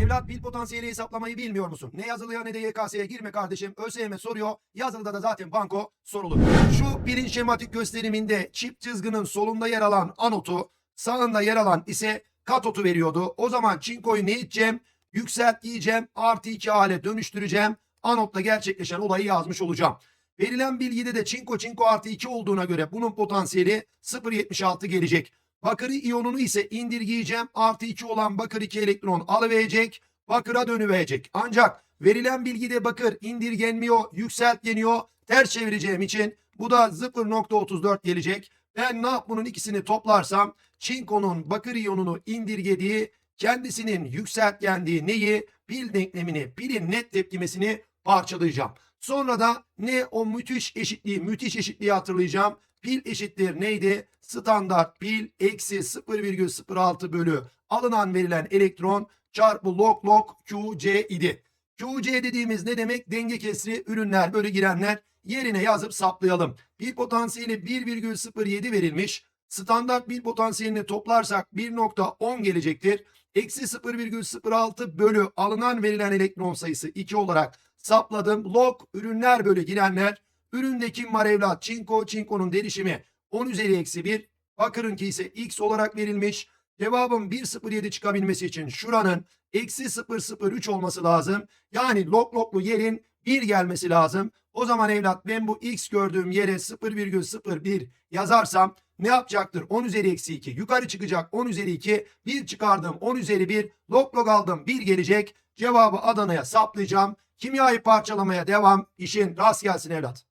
Evlat pil potansiyeli hesaplamayı bilmiyor musun? Ne yazılıya ne de YKS'ye girme kardeşim. ÖSYM soruyor. Yazılıda da zaten banko sorulur. Şu pilin şematik gösteriminde çift çizginin solunda yer alan anotu, sağında yer alan ise katotu veriyordu. O zaman çinkoyu ne edeceğim? Yükselt diyeceğim. Artı 2 hale dönüştüreceğim. Anotla gerçekleşen olayı yazmış olacağım. Verilen bilgide de çinko çinko artı 2 olduğuna göre bunun potansiyeli 0.76 gelecek. Bakırı iyonunu ise indirgeyeceğim. Artı 2 olan bakır 2 elektron alıverecek. Bakıra dönüverecek. Ancak verilen bilgide bakır indirgenmiyor, yükseltleniyor. Ters çevireceğim için bu da 0.34 gelecek. Ben ne yap bunun ikisini toplarsam çinkonun bakır iyonunu indirgediği kendisinin yükseltgendiği neyi? Pil denklemini, pilin net tepkimesini parçalayacağım. Sonra da ne o müthiş eşitliği, müthiş eşitliği hatırlayacağım. Pil eşittir neydi? Standart pil eksi 0,06 bölü alınan verilen elektron çarpı log log QC idi. QC dediğimiz ne demek? Denge kesri ürünler bölü girenler yerine yazıp saplayalım. Pil potansiyeli 1,07 verilmiş. Standart pil potansiyelini toplarsak 1.10 gelecektir. Eksi 0,06 bölü alınan verilen elektron sayısı 2 olarak sapladım. Log ürünler bölü girenler. Üründe kim var evlat? Çinko, çinkonun derişimi 10 üzeri eksi 1. Bakırınki ise x olarak verilmiş. Cevabın 1.07 çıkabilmesi için şuranın eksi 0.03 olması lazım. Yani log loglu yerin 1 gelmesi lazım. O zaman evlat ben bu x gördüğüm yere 0,01 yazarsam ne yapacaktır? 10 üzeri eksi 2 yukarı çıkacak 10 üzeri 2 1 çıkardım 10 üzeri 1 log log aldım 1 gelecek. Cevabı Adana'ya saplayacağım. Kimyayı parçalamaya devam. İşin rast gelsin evlat.